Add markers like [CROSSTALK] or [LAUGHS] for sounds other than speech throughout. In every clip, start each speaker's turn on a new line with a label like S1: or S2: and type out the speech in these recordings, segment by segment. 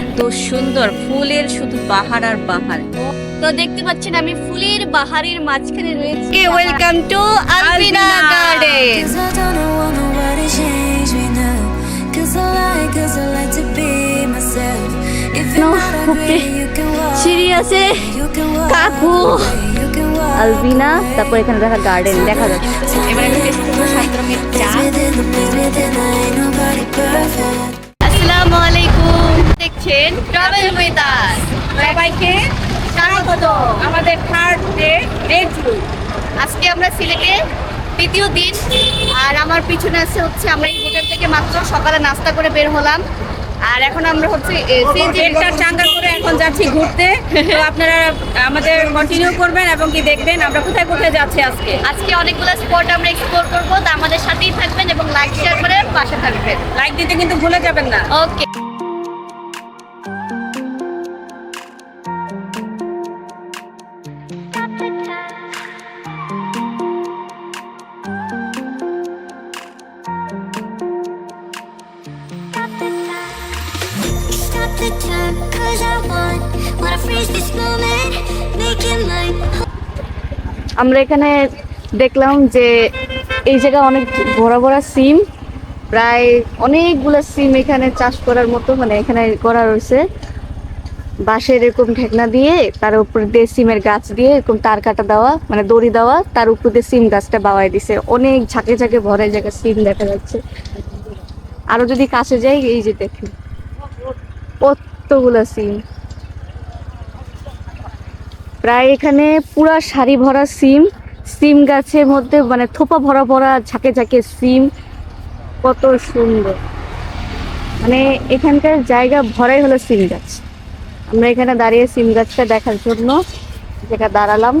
S1: এত সুন্দর ফুলের শুধু পাহাড় আর পাহাড়
S2: তো দেখতে পাচ্ছেন আমি ফুলের বাহারের মাঝখানে রয়েছি welcome to Albina garden.
S3: Cause I like, cause I like to be myself.
S2: No, উপরে. সিঁড়ি আছে. কাকু. আলবিনা তারপর এখানে দেখা গার্ডেন দেখা যাচ্ছে. আসসালামু আলাইকুম দেখছেন ট্রাভেল উইথ আস
S1: আমাদের থার্ড ডে
S2: আজকে আমরা সিলেটে দ্বিতীয় দিন আর আমার পিছনে আছে হচ্ছে আমরা এই হোটেল থেকে মাত্র সকালে নাস্তা করে বের হলাম আর এখন আমরা হচ্ছে সিএনজি
S1: ডেটটা চাঙ্গা করে এখন যাচ্ছি ঘুরতে। তো আপনারা আমাদের কন্টিনিউ করবেন এবং কি দেখবেন আমরা কোথায় কোথায় যাচ্ছি আজকে।
S2: আজকে অনেকগুলো স্পট আমরা এক্সপ্লোর করব তা আমাদের সাথেই থাকবেন এবং লাইক শেয়ার করে পাশে থাকবেন।
S1: লাইক দিতে কিন্তু ভুলে যাবেন না।
S2: ওকে আমরা এখানে দেখলাম যে এই জায়গায় অনেক বড় বড় সিম, প্রায় অনেকগুলো সিম এখানে চাষ করার মতো মানে এখানে করা রয়েছে। বাঁশের এরকম ঢেকনা দিয়ে, তার উপর দিয়ে সিমের গাছ দিয়ে এরকম তার কাটা দেওয়া মানে দড়ি দেওয়া, তার উপর দিয়ে সিম গাছটা বাওয়াই দিছে। অনেক ঝাঁকে ঝাঁকে ভরে জায়গায় সিম দেখা যাচ্ছে। আরও যদি কাছে যাই, এই যে দেখুন, কতগুলো সিম। প্রায় এখানে পুরা সারি ভরা সিম সিম গাছের মধ্যে মানে থোপা ভরা ভরা ঝাঁকে ঝাঁকে সিম। কত সুন্দর। মানে এখানকার জায়গা ভরাই হলো সিম গাছ। আমরা এখানে দাঁড়িয়ে সিম গাছটা দেখার জন্য যেটা দাঁড়ালাম।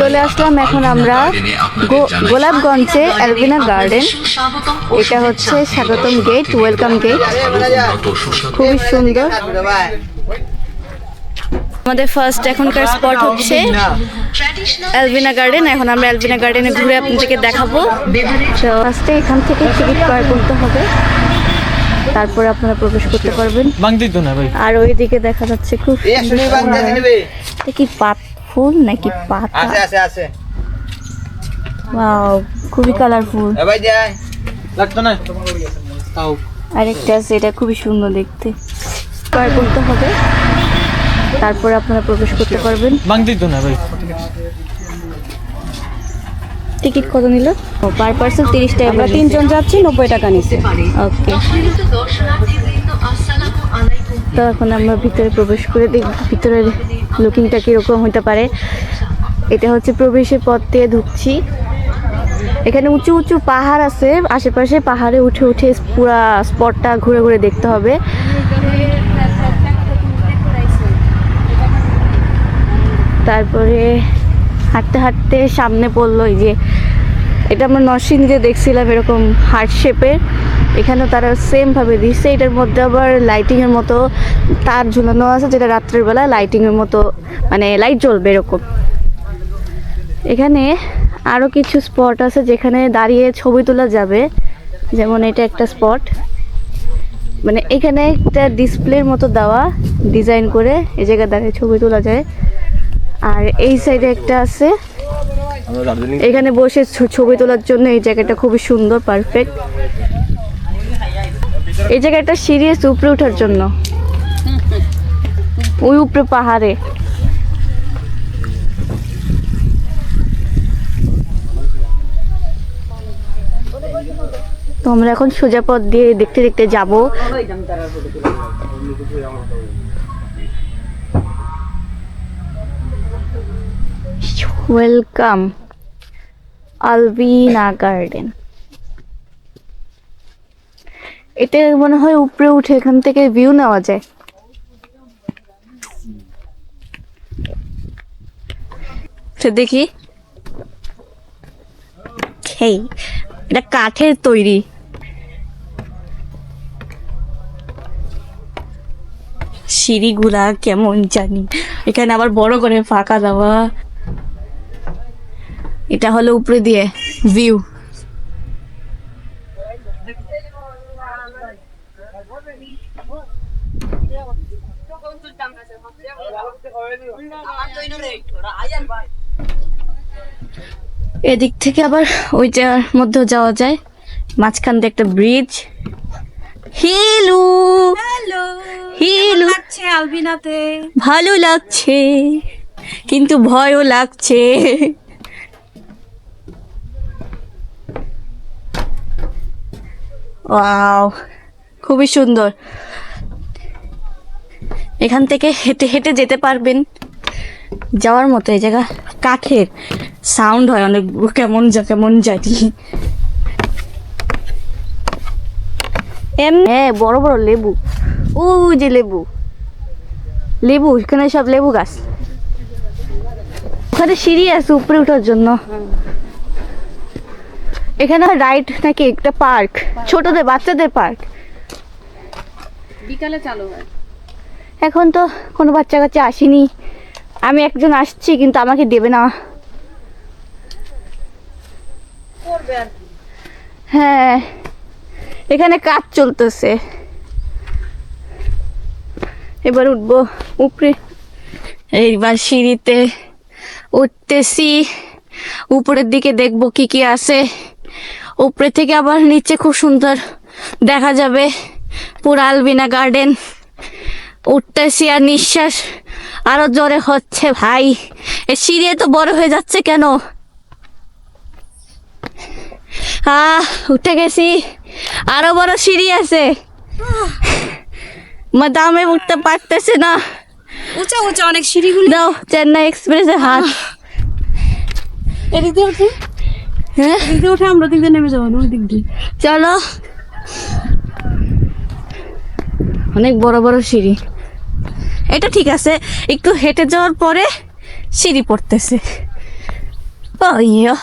S2: চলে আসলাম এখন আমরা গোলাপগঞ্জে। অ্যালবিনা গার্ডেন এটা হচ্ছে স্বাগতম গেট, ওয়েলকাম গেট। খুবই সুন্দর। আমাদের ফার্স্ট এখনকার স্পট হচ্ছে অ্যালবিনা গার্ডেন এখন আমরা অ্যালবিনা গার্ডেনে ঘুরে আপনাদেরকে দেখাবো। তো ফার্স্টে এখান থেকে টিকিট ক্রয় করতে হবে। তারপরে আপনারা প্রবেশ করতে পারবেন। আর ওইদিকে দেখা যাচ্ছে খুব এটা কি পাত ফুল নাকি পাতা?
S4: আছে
S2: ওয়াও খুবই কালারফুল
S4: এ ভাই দেয়।
S5: লাগতো না? তাও।
S2: আরেকটা আছে এটা খুবই সুন্দর দেখতে। ক্রয় করতে হবে। তারপরে আপনারা প্রবেশ করতে পারবেন।
S5: তো না ভাই।
S2: টিকিট কত নিল? পার পার্সন তিরিশ টাকা
S1: আমরা তিনজন যাচ্ছি নব্বই টাকা নিচ্ছে
S2: ওকে তো এখন আমরা ভিতরে প্রবেশ করে দেখব ভিতরের লুকিংটা কীরকম হতে পারে। এটা হচ্ছে প্রবেশের পথ দিয়ে ঢুকছি। এখানে উঁচু উঁচু পাহাড় আছে আশেপাশে পাহাড়ে উঠে উঠে পুরা স্পটটা ঘুরে ঘুরে দেখতে হবে। তারপরে হাঁটতে হাঁটতে সামনে পড়ল, এই যে এটা আমরা নরসিংদীতে দেখছিলাম এরকম হার্ট শেপের এখানেও তারা সেমভাবে দিচ্ছে, এটার মধ্যে আবার লাইটিংয়ের মতো তার ঝুলানো আছে, যেটা রাত্রের বেলা লাইটিং এর মতো মানে লাইট জ্বলবে এরকম। এখানে আরও কিছু স্পট আছে যেখানে দাঁড়িয়ে ছবি তোলা যাবে, যেমন এটা একটা স্পট মানে এখানে একটা ডিসপ্লের মতো দেওয়া ডিজাইন করে এই জায়গায় দাঁড়িয়ে ছবি তোলা যায়। আর এই সাইডে একটা আছে। এখানে বসে ছবি তোলার জন্য এই জায়গাটা খুবই সুন্দর পারফেক্ট এই জায়গাটা সিরিয়াস উপরে ওঠার জন্য। ওই উপরে পাহাড়ে। তো আমরা এখন সোজা পথ দিয়ে দেখতে দেখতে যাব। ওয়েলকাম আলবিনা গার্ডেন এটা মনে হয় উপরে উঠে এখান থেকে ভিউ নেওয়া যায়। দেখি। সেই এটা কাঠের তৈরি। সিঁড়িগুলা কেমন জানি। এখানে আবার বড় করে ফাঁকা দেওয়া। এটা হলো উপরে দিয়ে ভিউ এদিক থেকে আবার ওইটার মধ্যেও যাওয়া যায়। মাঝখান দিয়ে একটা ব্রিজ হিলু! হিলু!
S1: লাগছে আলবিনাতে?
S2: ভালো লাগছে কিন্তু ভয়ও লাগছে। ওয়াও, খুবই সুন্দর। এখান থেকে হেঁটে হেঁটে যেতে পারবেন। যাওয়ার মতো এই জায়গা। কাঠের সাউন্ড হয় অনেক, কেমন যা, কেমন জানি এম হ্যাঁ বড় বড় লেবু। ও যে লেবু। লেবু, এখানে সব লেবু গাছ। ওখানে সিঁড়ি আছে উপরে ওঠার জন্য। এখানে রাইড নাকি একটা পার্ক? ছোটদের বাচ্চাদের পার্ক।
S1: বিকালে চালু হয়।
S2: এখন তো কোনো বাচ্চা কাচ্চা আসেনি। আমি একজন আসছি কিন্তু আমাকে দেবে না। হ্যাঁ এখানে কাজ চলতেছে। এবার উঠবো উপরে। এইবার সিঁড়িতে উঠতেছি। উপরের দিকে দেখব কি কি আছে। উপরে থেকে আবার নিচে খুব সুন্দর দেখা যাবে। পুরো আলবিনা গার্ডেন। উঠতেছি আর নিঃশ্বাস আরও জোরে হচ্ছে ভাই। এ সিঁড়ি তো বড় হয়ে যাচ্ছে কেন? আহ উঠে গেছি। আরও বড় সিঁড়ি আছে। মাদামে উঠতে পারতেছে না।
S1: উঁচা উঁচা অনেক সিঁড়িগুলো।
S2: দাও চেন্নাই এক্সপ্রেসে হাত
S1: এদিক দিয়ে উঠি।
S2: হ্যাঁ?
S1: উঠে আমরা দিক দিয়ে নেমে যাব না ওই দিক দিয়ে।
S2: চলো। অনেক বড় বড় সিঁড়ি। এটা ঠিক আছে একটু হেঁটে যাওয়ার পরে সিঁড়ি পড়তেছে। ও ইয়ো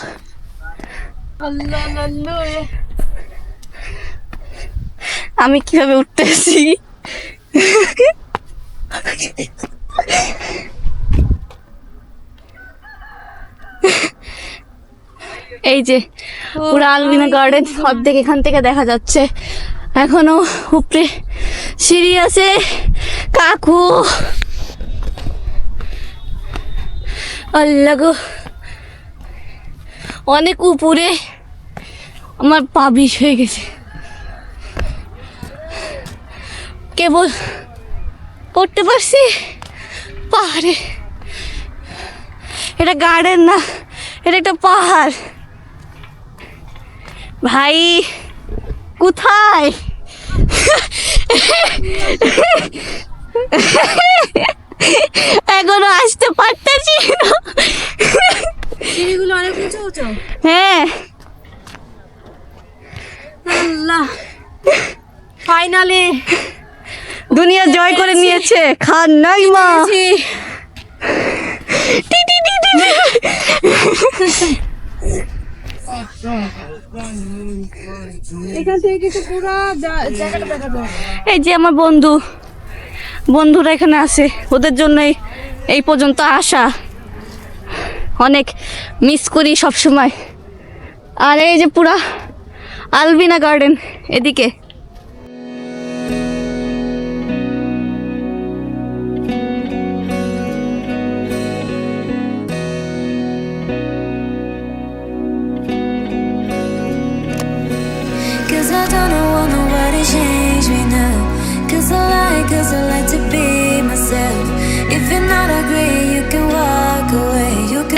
S2: আমি কীভাবে উঠতেছি? এই যে পুরো আলবিনা গার্ডেন অর্ধেক এখান থেকে দেখা যাচ্ছে। এখনও উপরে সিঁড়ি আছে। কাকু। আল্লাহ গো। অনেক উপরে আমার পা বিষ হয়ে গেছে। কেবল পড়তে পারছি? পাহাড়ে। এটা গার্ডেন না এটা একটা পাহাড়। ভাই কোথায়? এখনও আসতে পারতেছি না।
S1: সিঁড়িগুলো অনেক উঁচু উঁচু
S2: হ্যাঁ।
S1: আল্লাহ। ফাইনালি
S2: দুনিয়া জয় করে নিয়েছে। খান নাই মা। টি টি টি টি। এই যে আমার বন্ধু, বন্ধুরা এখানে আছে। ওদের জন্যই এই পর্যন্ত আসা। অনেক মিস করি সব সময় আর এই যে পুরা আলবিনা গার্ডেন এদিকে।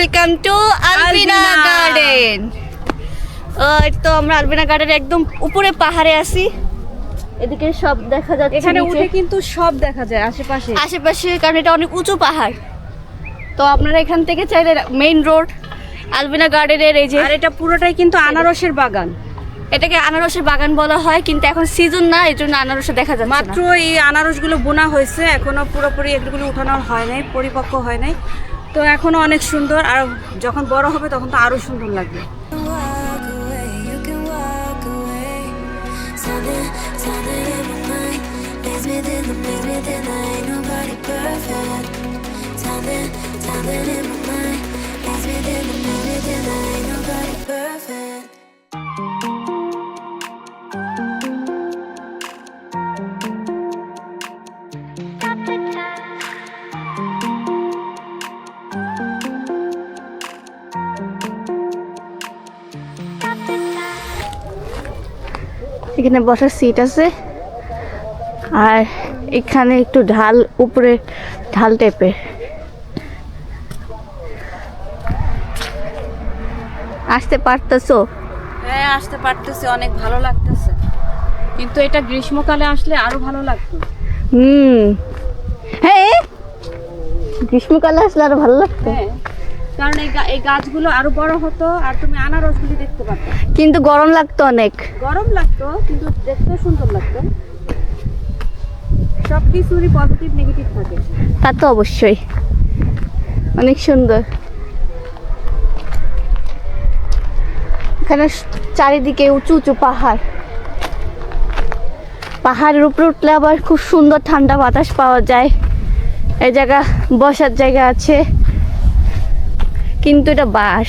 S2: Welcome to Albina. গার্ডেন তো আমরা আলবিনা গার্ডেনের একদম উপরে পাহাড়ে আছি। এদিকে সব দেখা যাচ্ছে
S1: এখানে। উঠে কিন্তু সব দেখা যায় আশেপাশে।
S2: আশেপাশে কারণ এটা অনেক উঁচু পাহাড়। তো আপনারা এখান থেকে চাইলে মেইন রোড আলবিনা গার্ডেনের এই যে
S1: আর এটা পুরোটাই কিন্তু আনারসের বাগান।
S2: এটাকে আনারসের বাগান বলা হয় কিন্তু এখন সিজন না এই জন্য আনারসে দেখা যাচ্ছে
S1: মাত্র
S2: মাত্র
S1: এই আনারসগুলো বোনা হয়েছে এখনও পুরোপুরি এগুলো উঠানো হয় নাই পরিপক্ক হয় নাই। তো এখনও অনেক সুন্দর আর যখন বড় হবে তখন তো আরও সুন্দর লাগবে
S3: Something, something in my mind leaves me thin, leaves me thin. Ain't nobody perfect.
S2: এখানে বসার সিট আছে। আর এখানে একটু ঢাল উপরে ঢাল টাইপের আসতে পারতেছো?
S1: হ্যাঁ আসতে পারতেছে অনেক ভালো লাগতেছে। কিন্তু এটা গ্রীষ্মকালে আসলে আরও ভালো লাগতো।
S2: হুম। হ্যাঁ গ্রীষ্মকালে আসলে আরও ভালো লাগতো।
S1: হ্যাঁ। কারণ এই গাছগুলো আরও বড় হতো আর তুমি আনারসগুলি দেখতে পারতে।
S2: কিন্তু গরম লাগতো অনেক।
S1: গরম লাগতো কিন্তু দেখতেও সুন্দর লাগতো। সব কিছুরই পজিটিভ নেগেটিভ থাকে।
S2: তা তো অবশ্যই। অনেক সুন্দর। এখানে চারিদিকে উঁচু উঁচু পাহাড়। পাহাড়ের উপরে উঠলে আবার খুব সুন্দর ঠান্ডা বাতাস পাওয়া যায়। এই জায়গা বসার জায়গা আছে। কিন্তু এটা বাস।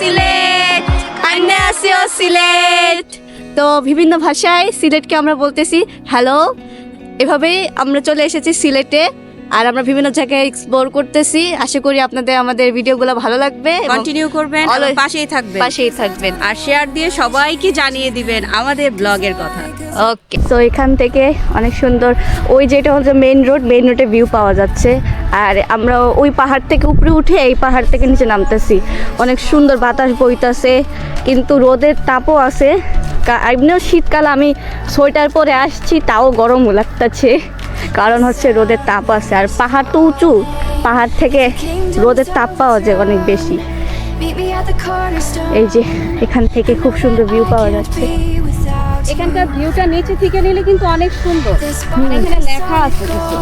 S2: সিলেট সিলেট তো বিভিন্ন ভাষায় সিলেটকে আমরা বলতেছি হ্যালো এভাবেই আমরা চলে এসেছি সিলেটে। আর আমরা বিভিন্ন জায়গায় এক্সপ্লোর করতেছি। আশা করি আপনাদের আমাদের ভিডিওগুলো ভালো লাগবে
S1: কন্টিনিউ করবেন পাশেই থাকবেন।
S2: পাশেই থাকবেন।
S1: আর শেয়ার দিয়ে সবাইকে জানিয়ে দিবেন আমাদের ব্লগের কথা।
S2: ওকে তো এখান থেকে অনেক সুন্দর ওই যেটা হচ্ছে মেইন রোড মেইন রোডে ভিউ পাওয়া যাচ্ছে। আর আমরা ওই পাহাড় থেকে উপরে উঠে এই পাহাড় থেকে নিচে নামতেছি। অনেক সুন্দর বাতাস বইতাছে কিন্তু রোদের তাপও আছে। এমনিও শীতকাল আমি সোয়েটার পরে আসছি তাও গরম লাগতেছে। কারণ হচ্ছে রোদের তাপ আছে। আর পাহাড় তো উঁচু পাহাড় থেকে রোদের তাপ পাওয়া যায় অনেক বেশি. এই যে এখান থেকে খুব সুন্দর ভিউ পাওয়া যাচ্ছে.
S1: এখানকার ভিউটা নিচে থেকে নিলে কিন্তু অনেক সুন্দর। মানে এখানে লেখা আছে কিছু।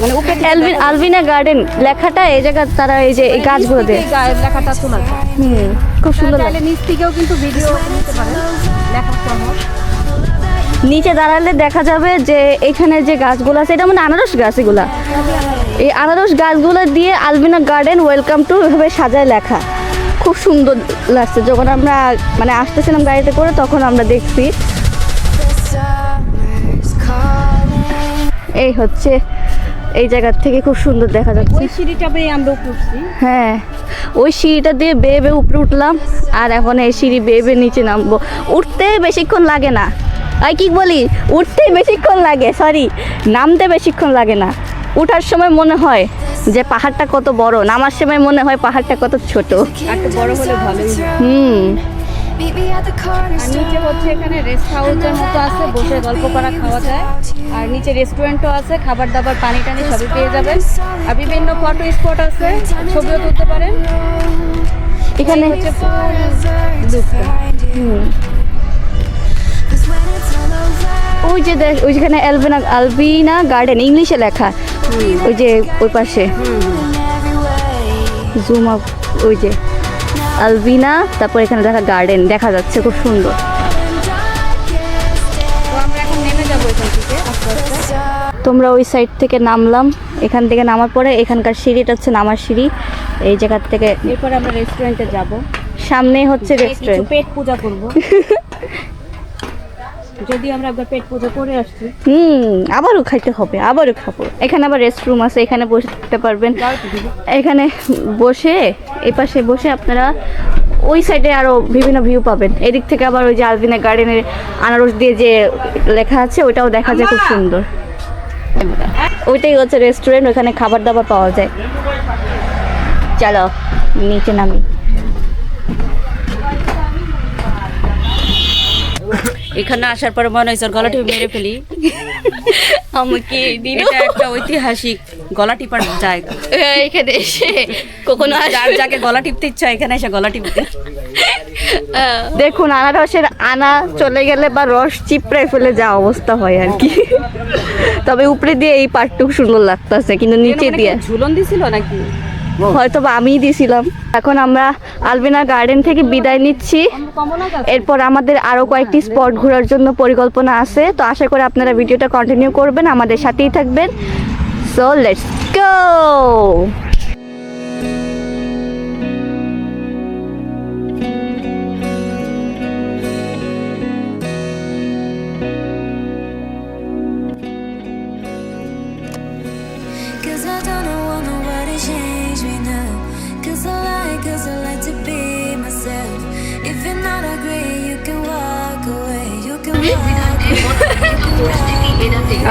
S1: মানে উপরে
S2: অ্যালভিন গার্ডেন লেখাটা এই জায়গা তারা এই যে গাছগুলো দেয়
S1: লেখাটা যায়।
S2: হুম খুব সুন্দর লাগে।
S1: নিচ থেকেও কিন্তু ভিডিও নিতে পারেন। লেখা সহ।
S2: নিচে দাঁড়ালে দেখা যাবে যে এখানে যে গাছগুলো আছে এটা মানে আনারস গাছ এগুলা। এই আনারস গাছগুলো দিয়ে আলবিনা গার্ডেন ওয়েলকাম টু এভাবে সাজায় লেখা। খুব সুন্দর লাগছে। যখন আমরা মানে আসতেছিলাম গাড়িতে করে তখন আমরা দেখছি. এই হচ্ছে এই জায়গার থেকে খুব সুন্দর দেখা যাচ্ছে।
S1: ওই সিঁড়িটা বেয়ে আমরা উঠছি।
S2: হ্যাঁ ওই সিঁড়িটা দিয়ে বেয়ে বেয়ে উপরে উঠলাম আর এখন এই সিঁড়ি বেয়ে বেয়ে নিচে নামবো। উঠতে বেশিক্ষণ লাগে না। আর কি বলি উঠতে বেশিক্ষণ লাগে সরি নামতে বেশিক্ষণ লাগে না। উঠার সময় মনে হয় যে পাহাড়টা কত বড় নামার সময় মনে হয় পাহাড়টা কত ছোট।
S1: বড় হলে ভালোই
S2: হুম।
S1: নিচে হচ্ছে এখানে রেস্ট হাউসের মতো আছে বসে গল্প করা খাওয়া যায়। আর নিচে রেস্টুরেন্টও আছে খাবার দাবার পানি টানি সবই পেয়ে যাবেন। আর বিভিন্ন ফটো স্পট আছে ছবিও তুলতে পারেন।
S2: এখানে
S1: হচ্ছে
S2: হুম। ওই যে দেখ ওই যেখানে অ্যালবিনা আলবিনা গার্ডেন ইংলিশে লেখা। ওই যে ওই পাশে. জুম আপ ওই যে। আলবিনা তারপর এখানে দেখা গার্ডেন দেখা যাচ্ছে খুব সুন্দর। তোমরা ওই সাইড থেকে নামলাম। এখান থেকে নামার পরে এখানকার সিঁড়িটা হচ্ছে নামার সিঁড়ি। এই জায়গার থেকে
S1: এরপরে আমরা রেস্টুরেন্টে যাব।
S2: সামনে হচ্ছে রেস্টুরেন্ট
S1: পেট পূজা করব। [LAUGHS] যদি আমরা একবার পেট পূজা করে আসছি।
S2: হুম আবারও খাইতে হবে আবারও খাব। এখানে আবার রেস্ট রুম আছে এখানে বসতে পারবেন। এখানে বসে এই পাশে বসে আপনারা ওই সাইডে আরও বিভিন্ন ভিউ পাবেন। এদিক থেকে আবার ওই যে আলবিনা গার্ডেনের আনারস দিয়ে যে লেখা আছে ওইটাও দেখা যায় খুব সুন্দর। ওইটাই হচ্ছে রেস্টুরেন্ট ওখানে খাবার দাবার পাওয়া যায়। চলো নিচে নামি।
S1: এখানে আসার পরে মনে হয়েছে ওর গলাটি মেরে ফেলি।
S2: আমাকে
S1: এটা একটা ঐতিহাসিক গলা টিপার জায়গা
S2: এখানে এসে কখনো
S1: যার যাকে গলা টিপতে ইচ্ছা এখানে এসে গলা টিপতে
S2: দেখুন আনারসের আনা চলে গেলে বা রস চিপড়ে ফেলে যা অবস্থা হয় আর কি। তবে উপরে দিয়ে এই পার্টটুকু সুন্দর লাগতেছে কিন্তু নিচে দিয়ে।
S1: ঝুলন দিছিল নাকি?
S2: হয়তো বা আমিই দিয়েছিলাম এখন আমরা আলবেনা গার্ডেন থেকে বিদায় নিচ্ছি। এরপর আমাদের আরও কয়েকটি স্পট ঘোরার জন্য পরিকল্পনা আছে। তো আশা করি আপনারা ভিডিওটা কন্টিনিউ করবেন, আমাদের সাথেই থাকবেন। So let's go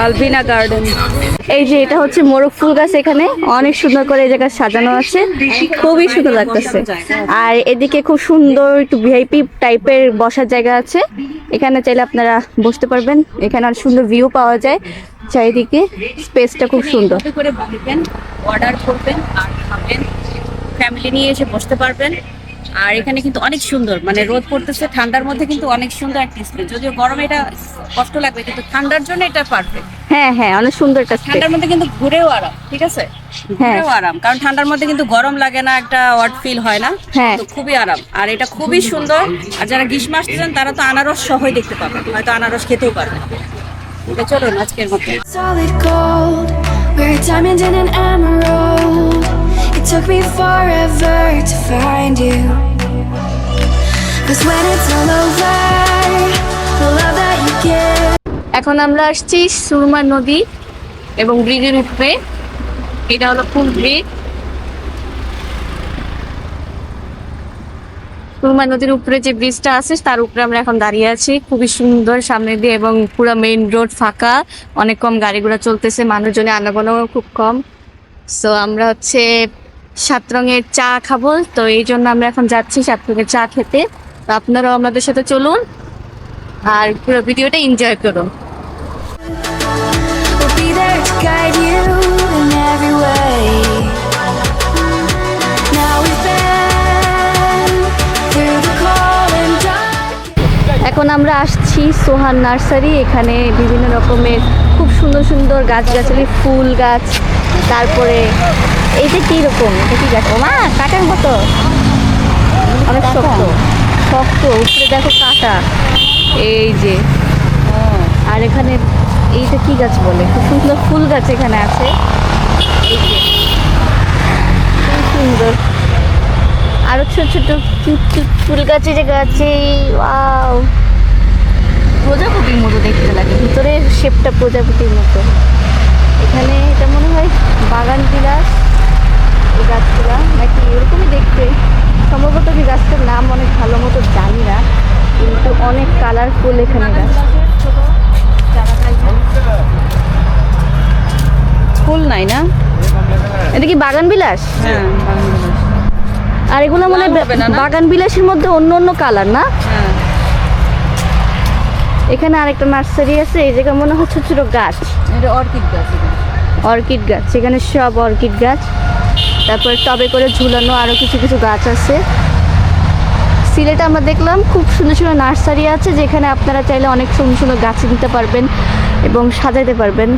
S2: Albina garden এই যে এটা হচ্ছে মোরগ ফুল গাছ এখানে। অনেক সুন্দর করে এই জায়গা সাজানো আছে। খুবই সুন্দর লাগতেছে। আর এদিকে খুব সুন্দর একটু ভিআইপি টাইপের বসার জায়গা আছে। এখানে চাইলে আপনারা বসতে পারবেন। এখানে অনেক সুন্দর ভিউ পাওয়া যায়। চারিদিকে স্পেসটা খুব সুন্দর।
S1: করে অর্ডার করবেন, আর খাবেন। ফ্যামিলি নিয়ে এসে বসতে পারবেন। আর এখানে কিন্তু অনেক সুন্দর মানে রোদ পড়তেছে ঠান্ডার মধ্যে কিন্তু অনেক সুন্দর একটা স্পেস যদিও গরমে এটা কষ্ট লাগবে কিন্তু ঠান্ডার জন্য এটা পারফেক্ট
S2: হ্যাঁ হ্যাঁ অনেক সুন্দর একটা
S1: ঠান্ডার মধ্যে কিন্তু ঘুরেও আরাম ঠিক আছে?
S2: হ্যাঁ।
S1: ঘুরেও আরাম কারণ ঠান্ডার মধ্যে কিন্তু গরম লাগে না একটা ওয়াট ফিল হয় না।
S2: হ্যাঁ।
S1: তো খুবই আরাম আর এটা খুবই সুন্দর। আর যারা গ্রীষ্ম আসতেছেন তারা তো আনারস সহই দেখতে পাবেন হয়তো আনারস খেতেও পারবেন। এটা চলুন আজকের মতো।
S3: It took me forever to find you. Cause when it's all over, the love that you give.
S2: এখন আমরা আসছি সুরমা নদী এবং ব্রিজের উপরে এটা হলো ফুল ব্রিজ সুরমা নদীর উপরে যে ব্রিজটা আছে তার উপরে আমরা এখন দাঁড়িয়ে আছি খুবই সুন্দর সামনে দিয়ে এবং পুরো মেইন রোড ফাঁকা অনেক কম গাড়ি ঘোড়া চলতেছে মানুষজনের আনাগোনাও খুব কম সো আমরা হচ্ছে সাত রঙের চা খাব। তো এই জন্য আমরা এখন যাচ্ছি সাত রঙের চা খেতে। তো আপনারাও আমাদের সাথে চলুন আর পুরো ভিডিওটা এনজয় করুন. এখন আমরা আসছি সোহান নার্সারি। এখানে বিভিন্ন রকমের খুব সুন্দর সুন্দর গাছগাছালি ফুল গাছ তারপরে এইটা কি রকম এটা কি গাছ মা কাটার মতো। অনেক শক্ত। শক্ত উপরে দেখো কাটা। এই যে। আর এখানে এইটা কি গাছ বলে? খুব সুন্দর ফুল গাছ এখানে আছে। খুব সুন্দর। আরও ছোট ছোট কিউট কিউট ফুল গাছে যে গাছে ওয়াও। প্রজাপতির মতো দেখতে লাগে। ভিতরে শেপটা প্রজাপতির মতো। এখানে এটা মনে হয় বাগান বিলাস। এই গাছগুলা নাকি এরকমই দেখতে। সম্ভবত এই গাছটার নাম অনেক ভালো মতো জানি না কিন্তু অনেক কালারফুল এখানে গাছ।
S1: ফুল নাই না?
S2: এটা কি বাগান বিলাস?
S1: হ্যাঁ
S2: আর এগুলো মনে হয়? বাগান বিলাসের মধ্যে অন্য অন্য কালার না?
S1: হ্যাঁ।
S2: এখানে আরেকটা নার্সারি আছে এই জায়গায় মনে হচ্ছে ছোট গাছ।
S1: এটা অর্কিড গাছ
S2: অর্কিড গাছ এখানে সব অর্কিড গাছ। তারপর টবে করে ঝুলানো আরও কিছু কিছু গাছ আছে। সিলেটে আমরা দেখলাম খুব সুন্দর সুন্দর নার্সারি আছে যেখানে আপনারা চাইলে অনেক সুন্দর সুন্দর গাছ দিতে পারবেন এবং সাজাতে পারবেন।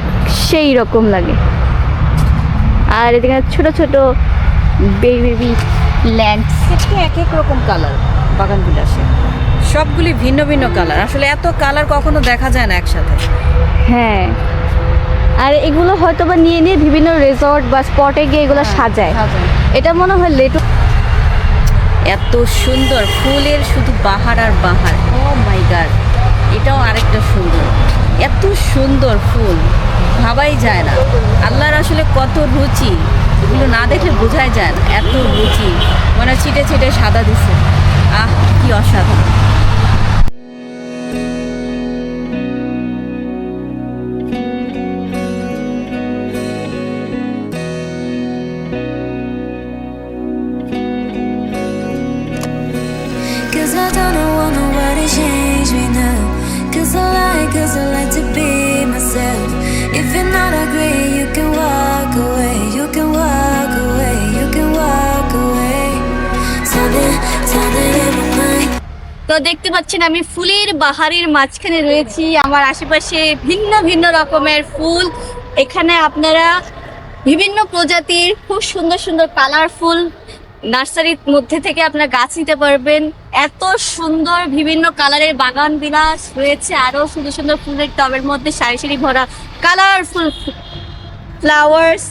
S2: সেই রকম লাগে। আর এদিকে ছোট ছোট বেবি বেবি ল্যান্ডস
S1: এক এক রকম কালার বাগান বিলাসে সবগুলি ভিন্ন ভিন্ন কালার আসলে এত কালার কখনো দেখা যায় না একসাথে।
S2: হ্যাঁ। আর এগুলো হয়তো বা নিয়ে নিয়ে বিভিন্ন রিসর্ট বা স্পটে গিয়ে এগুলো সাজায়। এটা মনে হয় লেটু
S1: এত সুন্দর ফুলের শুধু বাহার আর বাহার। ও মাই গড এটাও আরেকটা সুন্দর। এত সুন্দর ফুল ভাবাই যায় না। আল্লাহর আসলে কত রুচি এগুলো না দেখলে বোঝাই যায় না। এত রুচি মানে ছিটে ছিটে সাদা দিছে। আহ কি অসাধারণ।
S2: তো দেখতে পাচ্ছেন, আমি ফুলের বাহারির মাঝখানে রয়েছি। আমার আশেপাশে ভিন্ন ভিন্ন রকমের ফুল। এখানে আপনারা বিভিন্ন প্রজাতির খুব সুন্দর সুন্দর কালারফুল নার্সারির মধ্যে থেকে আপনারা গাছ নিতে পারবেন। এত সুন্দর বিভিন্ন কালারের বাগান বিলাস রয়েছে আরও সুন্দর সুন্দর ফুলের টবের মধ্যে সারি সারি ভরা কালারফুল ফ্লাওয়ার্স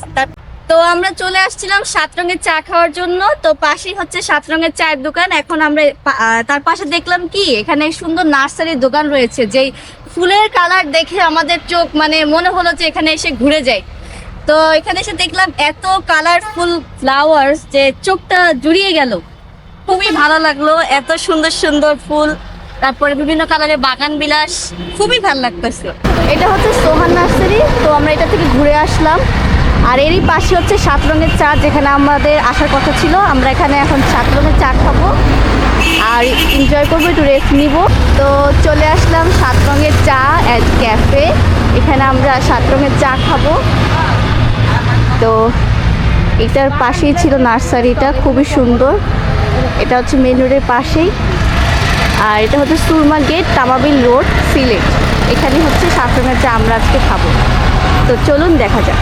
S2: তো আমরা চলে আসছিলাম সাত রঙের চা খাওয়ার জন্য। তো পাশেই হচ্ছে সাত রঙের চায়ের দোকান। এখন আমরা তার পাশে দেখলাম কি? এখানে সুন্দর নার্সারির দোকান রয়েছে। যেই ফুলের কালার দেখে আমাদের চোখ মানে মনে হলো যে এখানে এসে ঘুরে যাই। তো এখানে এসে দেখলাম এত কালারফুল ফ্লাওয়ার্স যে চোখটা জুড়িয়ে গেল। খুবই ভালো লাগল, এত সুন্দর সুন্দর ফুল, তারপরে বিভিন্ন কালারের বাগান বিলাস, খুবই ভালো লাগতেছে। এটা হচ্ছে সোহান নার্সারি, তো আমরা এটা থেকে ঘুরে আসলাম। আর এরই পাশে হচ্ছে সাত রঙের চা, যেখানে আমাদের আসার কথা ছিল। আমরা এখানে এখন সাত রঙের চা খাব আর এনজয় করব, একটু রেস্ট নিব। তো চলে আসলাম সাত রঙের চা অ্যাট ক্যাফে এখানে আমরা সাত রঙের চা খাব। তো এটার পাশেই ছিল নার্সারিটা, খুবই সুন্দর। এটা হচ্ছে মেন রোডের পাশেই। আর এটা হচ্ছে সুরমা গেট তামাবিল রোড সিলেট। এখানে হচ্ছে সাতরঙের চা আমরা আজকে খাব। তো চলুন দেখা যাক।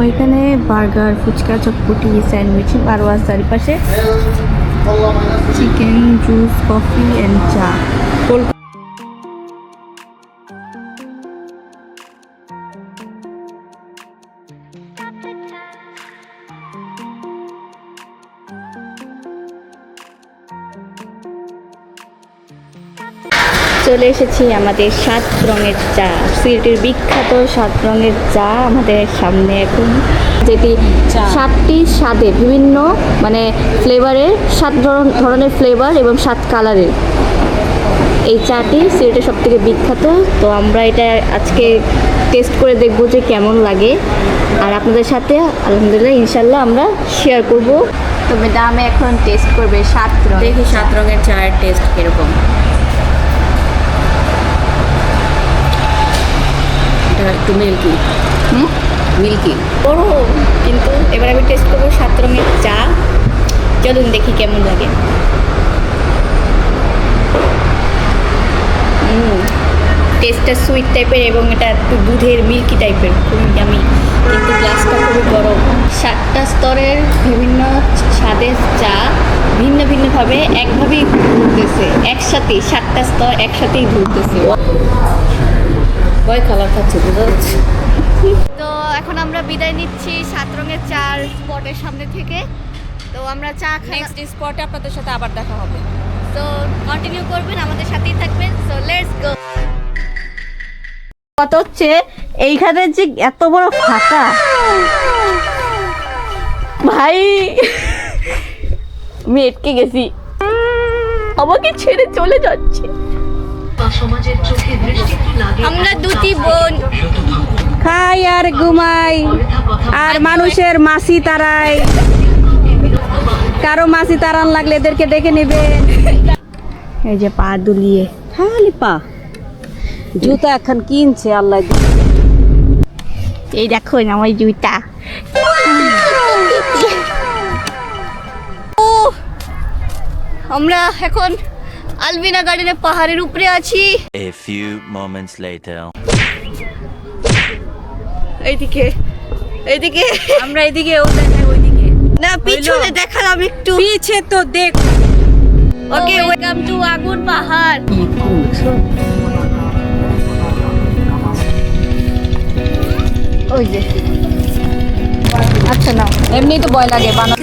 S2: ওইখানে বার্গার, ফুচকা, চটপটি, স্যান্ডউইচ বারোয়ার চারিপাশে চিকেন, জুস, কফি অ্যান্ড চা। চলে এসেছি আমাদের সাত রঙের চা। সিলেটের বিখ্যাত সাত রঙের চা আমাদের সামনে এখন। যেটি সাতটি স্বাদের বিভিন্ন মানে ফ্লেভারের সাত ধরন- ধরনের ফ্লেভার এবং সাত কালারের। এই চাটি সিলেটের সব থেকে বিখ্যাত। তো আমরা এটা আজকে টেস্ট করে দেখব যে কেমন লাগে। আর আপনাদের সাথে আলহামদুলিল্লাহ ইনশাল্লাহ আমরা শেয়ার করব। তো ম্যাডামে এখন টেস্ট করবে সাত রঙ
S1: দেখি সাত রঙের চায়ের টেস্ট কীরকম। একটু মিল্কি
S2: হুম?
S1: মিল্কি
S2: বড় কিন্তু এবার আমি টেস্ট করব সাত রঙের চা। চলুন দেখি কেমন লাগে। টেস্টটা সুইট টাইপের এবং এটা একটু দুধের মিল্কি টাইপের খুবই আমি কিন্তু গ্লাসটা খুবই গরম। সাতটা স্তরের বিভিন্ন স্বাদের চা ভিন্ন ভিন্নভাবে একভাবেই ঘুরতেছে। একসাথেই, সাতটা স্তর একসাথেই ঘুরতেছে।
S1: কয় কালার খাচ্ছে বোঝা যাচ্ছে।
S2: তো এখন আমরা বিদায় নিচ্ছি সাত রঙের চার স্পটের সামনে থেকে। তো আমরা চা খাই
S1: নেক্সট স্পটে আপনাদের সাথে আবার দেখা হবে।
S2: তো কন্টিনিউ করবেন আমাদের সাথেই থাকবেন। সো লেটস গো কত হচ্ছে এইখানে যে এত বড় ফাঁকা। ভাই আমি এটকে গেছি। আমাকে ছেড়ে চলে যাচ্ছে। আমরা দুটি বোন।
S4: খাই আর ঘুমাই। আর মানুষের মাসি তারাই। কারও মাসি তারান লাগলে এদেরকে ডেকে নেবে। এই যে পা দুলিয়ে। খালি পা। জুতা এখন কিনছে আল্লাহ
S2: এই দেখো আমার জুতা। [LAUGHS] ও আমরা এখন আলবিনা গার্ডেনের পাহাড়ের উপরে আছি।
S6: A few moments later.
S2: এইদিকে এইদিকে।
S4: আমরা এদিকে ও দেখাই ওইদিকে।
S2: না পিছনে দেখালাম একটু।
S4: পিছে তো দেখ।
S2: ওকে ওয়েলকাম টু আগুন পাহাড় ওই যে। আচ্ছা না
S4: এমনি তো ভয় লাগে বানা